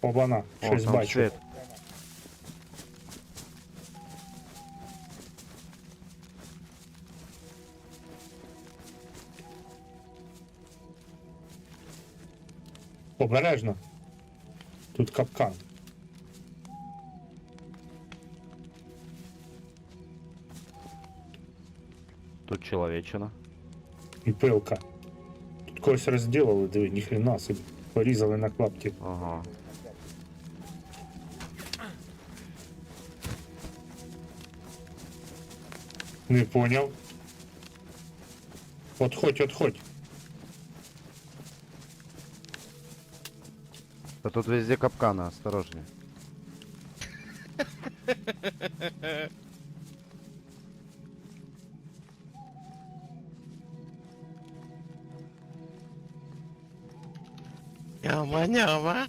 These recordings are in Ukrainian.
Обана, О, щось там бачу. світ. Обережно. Тут капкан. Тут чоловічина. І пилка. Тут когось розділили, диви, ніхрена собі. Порізали на клапті. Ага. Не поняв. Отходь, отходь. Та тут везде капкани, осторожнее. Няма, няма.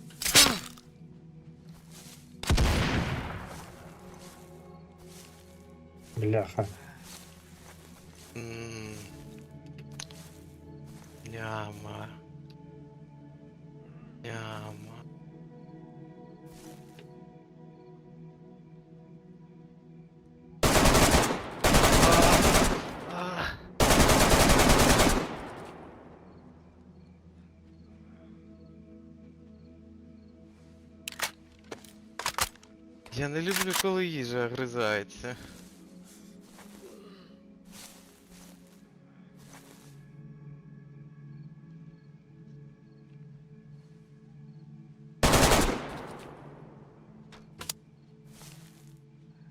Бляха. Няма. Няма. А, а. Я не люблю, коли їжа огризається.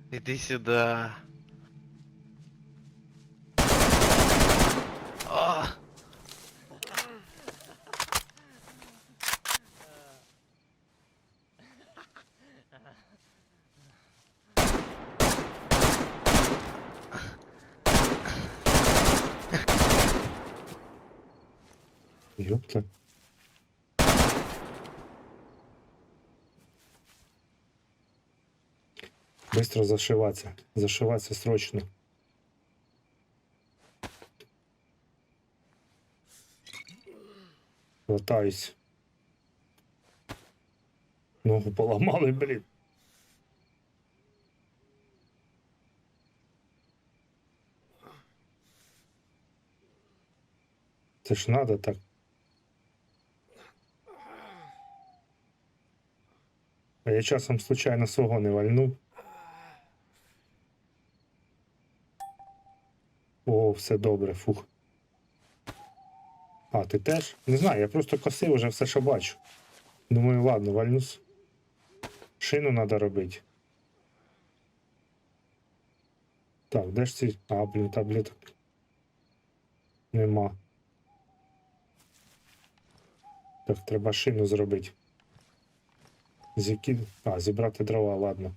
Иди сюда. А! Ёпта. Быстро зашиваться. Зашиваться срочно. Латаюсь. Ногу поламали, блін. Це ж надо так. А я часом случайно свого не вальнув. О, все добре, фух. А, ти теж? Не знаю, я просто косив уже все, що бачу. Думаю, ладно, вальнусь. Шину треба робити. Так, де ж ці. А, блін, таблеток. Нема. Так, треба шину зробити. Зіки... А, зібрати дрова, ладно.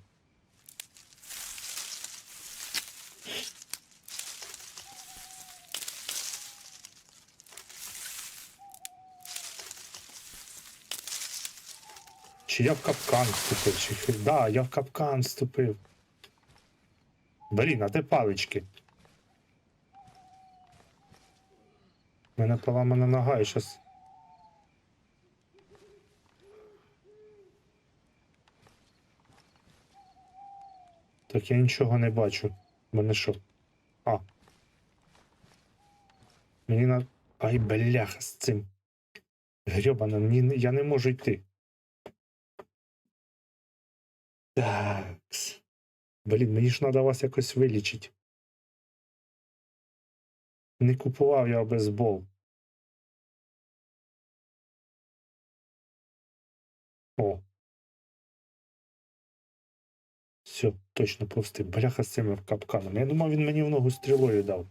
Чи я в капкан вступив? Чи... Да, я в капкан вступив. Блін, а де палички? У мене поламана нога і щас. Так я нічого не бачу. Мене що? А. Мені на. Ай, бляха з цим. Грьобана, мені... я не можу йти. Такс. Блін, мені ж треба вас якось вилічити. Не купував я бейсбол. О. Все, точно повстиг. Бляха з цими капканами. Я думав, він мені в ногу стрілою дав.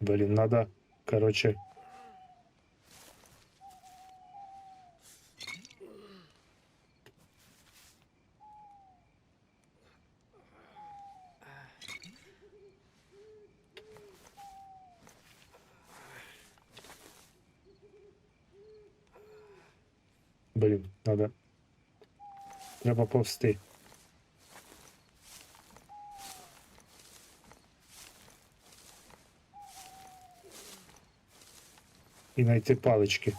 Блін, надо, короче. Блін, надо. Треба повсти. і знайти палички.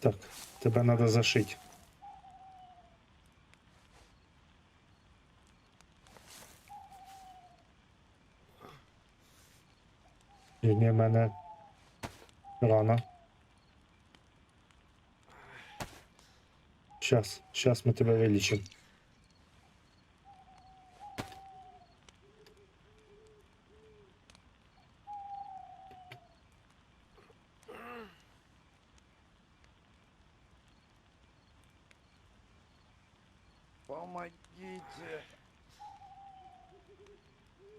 Так, тебе треба зашити. І мене рана. Щас, щас ми тебе вилічимо. Помогите.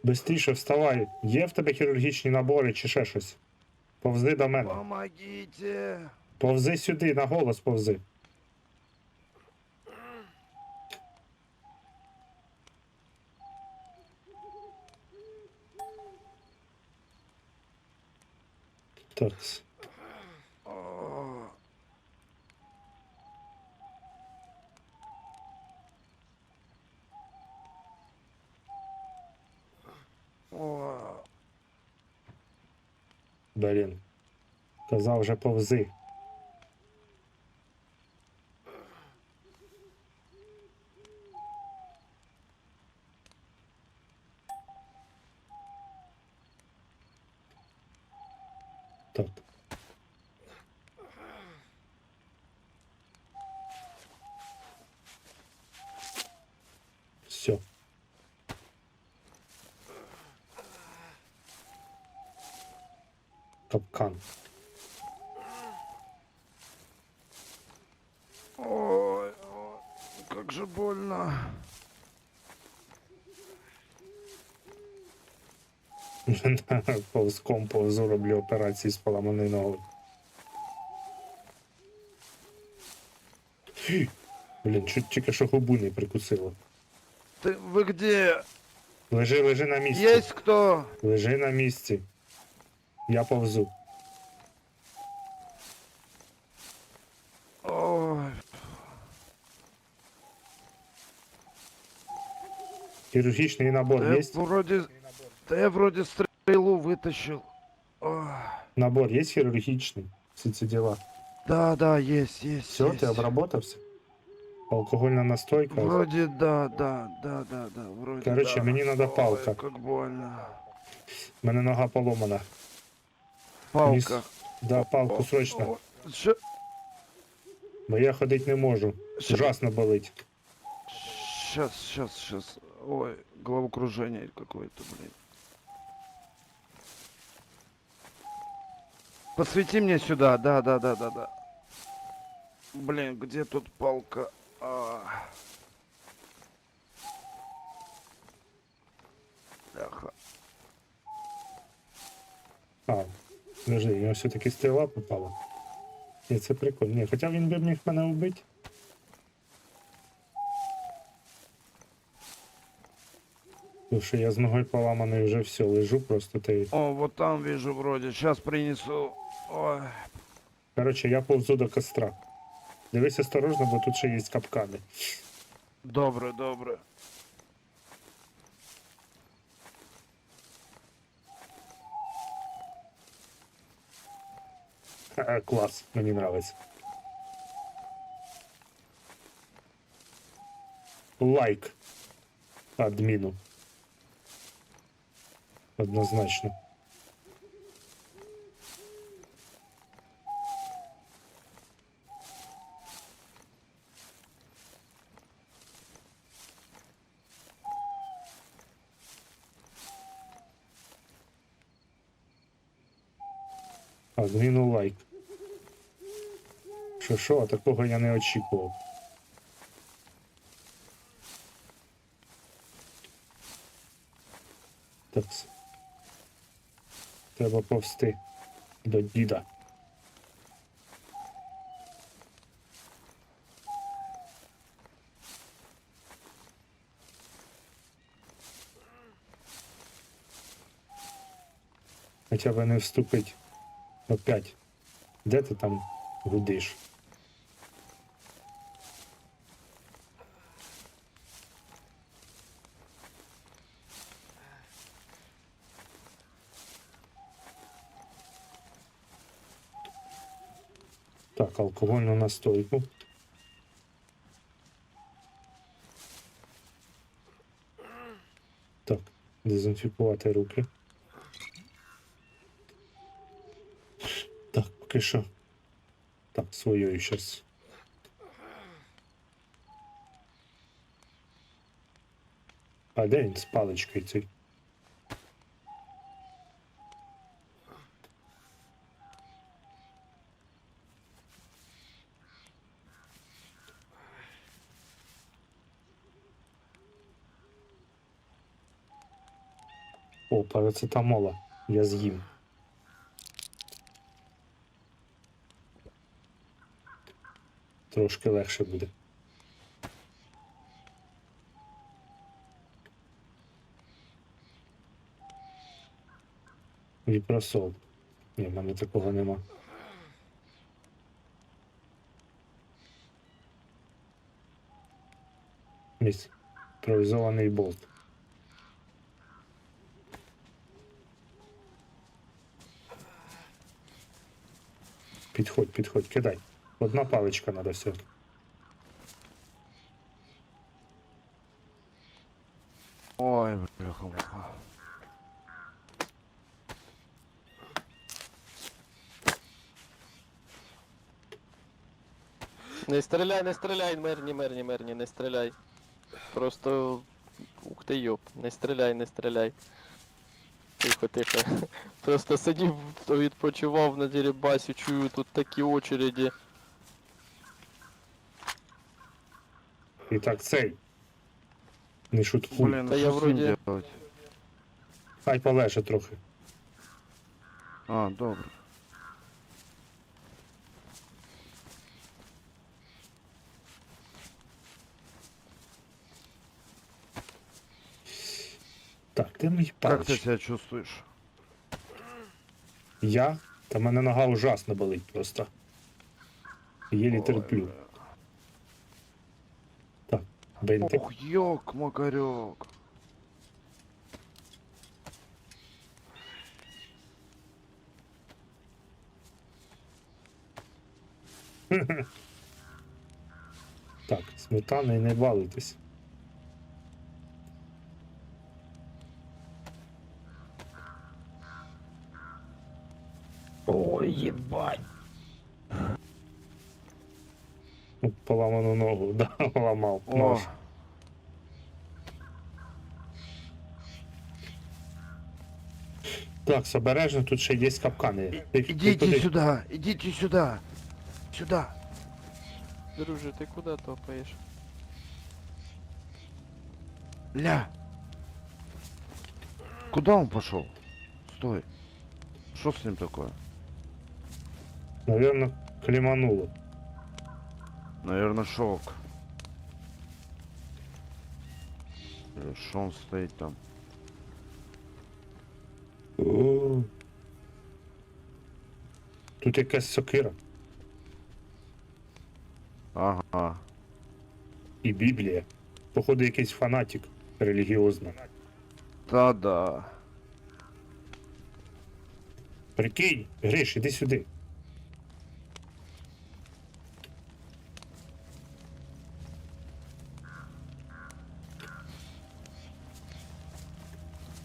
Бистріше вставай. Є в тебе хірургічні набори чи ще щось? Повзи до мене. Помогите. Повзи сюди, на голос повзи. Так. О, О, Блін. Казав вже повзи. Так. Все. Капкан. Повзком повзу роблю операції з поламаною ногою. Фі. Блін, чуть тільки що губу не прикусило. Ты, вы где? Лежи, лежи на місці. Есть кто? Лежи на місці. Я повзу. Ой, Хірургічний набор да я є? вроде, да я вроде стрелу вытащил. Ой, Набор є хірургічний? Всі ці діла. да, да, есть, есть. Все, есть. ти обработався? Алкогольна настойка. Вроде да, да, да, да, да, вроде Короче, да. мне надо палка. Ой, как больно. У мене нога поломана. Палка. Да, палку срочно. Ща- Бо я ходити не можу. ща- Ужасно болить. Сейчас, сейчас, сейчас. Ой, головокружение какое-то, блин. Посвети мне сюда, да, да, да, да, да. Блин, где тут палка? А. Бляха. А, подожди, у нього все-таки стріла попала. Ні, це прикольно. Ні, хоча він би міг мене вбити. Тому що я з ногою поламаний вже все, лежу просто та й. О, вот там вижу вроде. Сейчас принесу. Ой. Коротше, я повзу до костра. Дивись осторожно, бо тут ще є капкани. Добре, добре. Ха, клас, мені нравиться. Лайк. Адміну. Однозначно. Адміну лайк. Що що, а такого я не очікував. Так. Треба повсти до діда. Хоча б не вступить Опять. Де ти там гудиш? Так, алкогольну настойку. Так, дезінфікувати руки. Поки що. Так, своєю щас. А де він з паличкою цей? О, парацетамола. Я з'їм. Трошки легше буде. Віпросол. Ні, в мене такого нема. Місь. Провізований болт. Підходь, підходь, кидай. Одна паличка надо все. Ой, бляха-муха. Не стріляй, не стріляй, мирні, мирні, мирні, не стріляй. Просто. Ух ти йоп, не стріляй, не стріляй. Тихо, тихо. Просто сидів, відпочивав на дерибасі, чую тут такі очереді. І так цей. Не шуткуй. Блин, Да ну я вроде- делать? Хай полеже трохи. А, добре. Так, де мої Как ты палички? себя чувствуешь? Я? Та мене нога ужасно болить просто. Єлі терплю. Бинтик. Ох, ёк, макарёк. Так, сметани не балуйтесь. Ой, ебать. Поламану ногу, да, ламав. О, Нож. Так, обережно, тут ще є капкани. Ти- ти идите туди. сюда, идите сюда. Сюда. Друже, ти куди топаєш? Ля. Куда он пошел? Стой. Что с ним такое? Наверно, клімануло. Наверное, шок. Что он стоит там? О. Тут якась сокира Ага. і Біблія. Походу, якийсь фанатик релігіозний. Да-да. Прикинь, Гриш, іди сюди.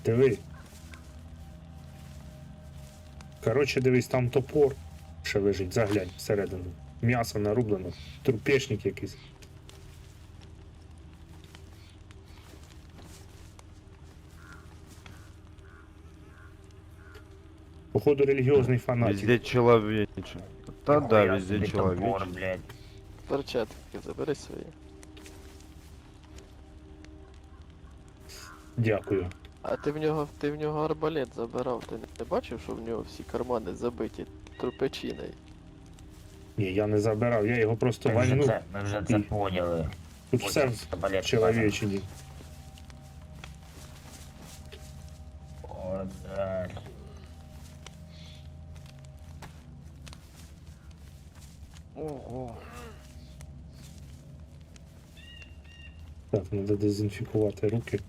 Диви. Коротше, дивись, там топор ще лежить, заглянь всередину. М'ясо нарублено, трупешник якийсь. Походу, релігіозний фанатик. Везде человече. Да-да, везде себе топор, человече. блядь. Перчатки забери свої. Дякую. А ти в нього ти в нього арбалет забирав. Ти не бачив, що в нього всі кармани забиті трупечиною? Ні, я не забирав, я його просто Ми вже вальнув. це, ми вже це І- поняли. Тут все Потім в табалет чоловічині. О, да. Ого. Так, треба дезінфікувати руки.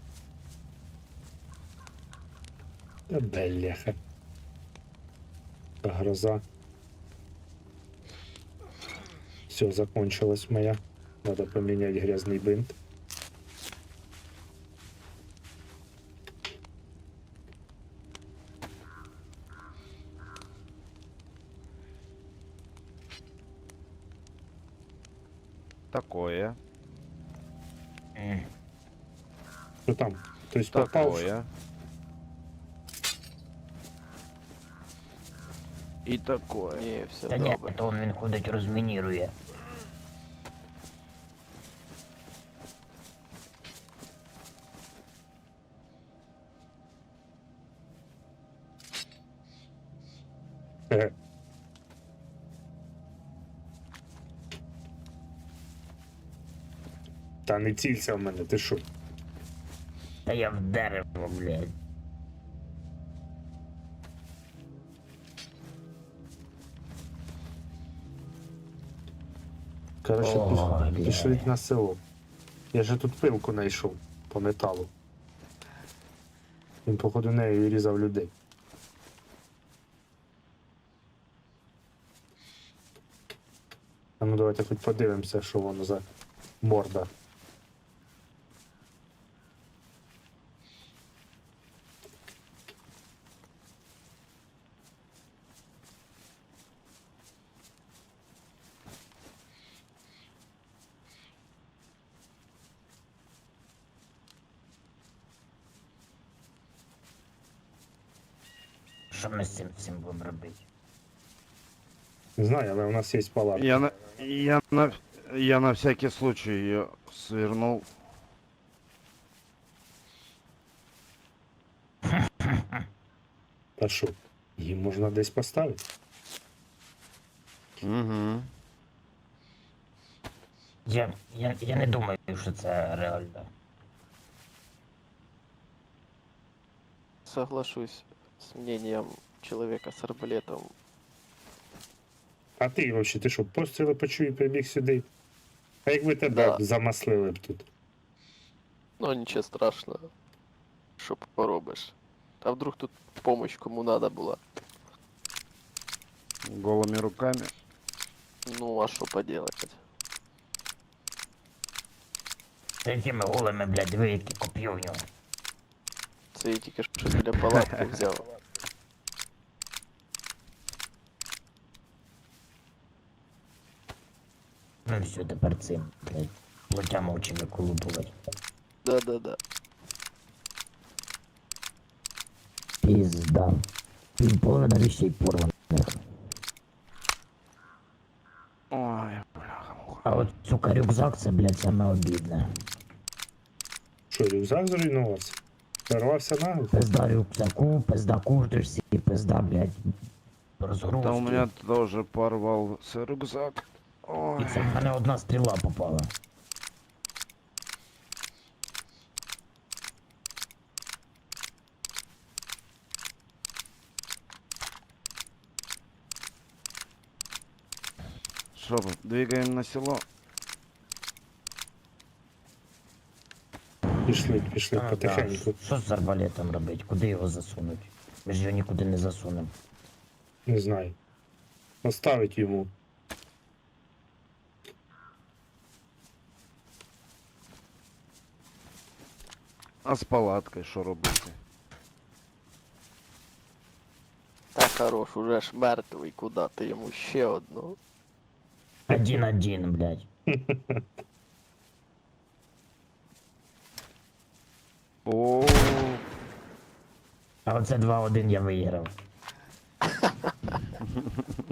Та бляха. Гроза. Все, закончилась моя. Надо поменять грязный бинт. Такое. Что там? То есть попал? І такое. Ні, все Та ні, добре. то він ходить розмінірує. Е. Та не цілься в мене, ти що? Та я в дерево, блядь. Коротше, О, піш- пішли на село. Я же тут пилку знайшов по металу. Він, походу, нею і різав людей. А ну давайте хоч подивимося, що воно за морда. робити? Не знаю, але у нас є палатка. Я на, я на, я на всякий случай ее свернул. Та що? Її можна десь поставити. Угу. Я, я, я не думаю, що це реально. Соглашусь с мнением человека с арбалетом. А ти взагалі, ти що, постріли почув і прибіг сюди? А якби тебе Да. замаслили б тут? Ну, ничего страшного. Що поробиш? А вдруг тут помощь кому надо була? Голыми руками. Ну, а що поделать? Та якими голими, блядь, диви, які коп'ю в нього. Це я тільки що біля палатки взяв. все, тепер цим, блядь, очі виколупувати. Да-да-да. Пізда. Півполовина вещей порваних. Ой, бляха. А от, сука, рюкзак це, блядь, саме обідне. Що, рюкзак зруйнувався? Порвався нагло? Пизда рюкзаку, пизда курточці, пизда, блядь, розгрузки. Да у меня тоже порвался рюкзак. Ой. Це в мене одна стріла попала. Что, двигаем на село? Пішли, пішли А, потихеньку. да. Що з арбалетом робить? Куди його засунуть? Ми ж його нікуди не засунемо. Не знаю. Оставить йому. А з палаткою що робити? Та хорош, уже ж мертвий, куди ти йому ще одну. Один-один, блядь. О, А оце 2-1 я виграв.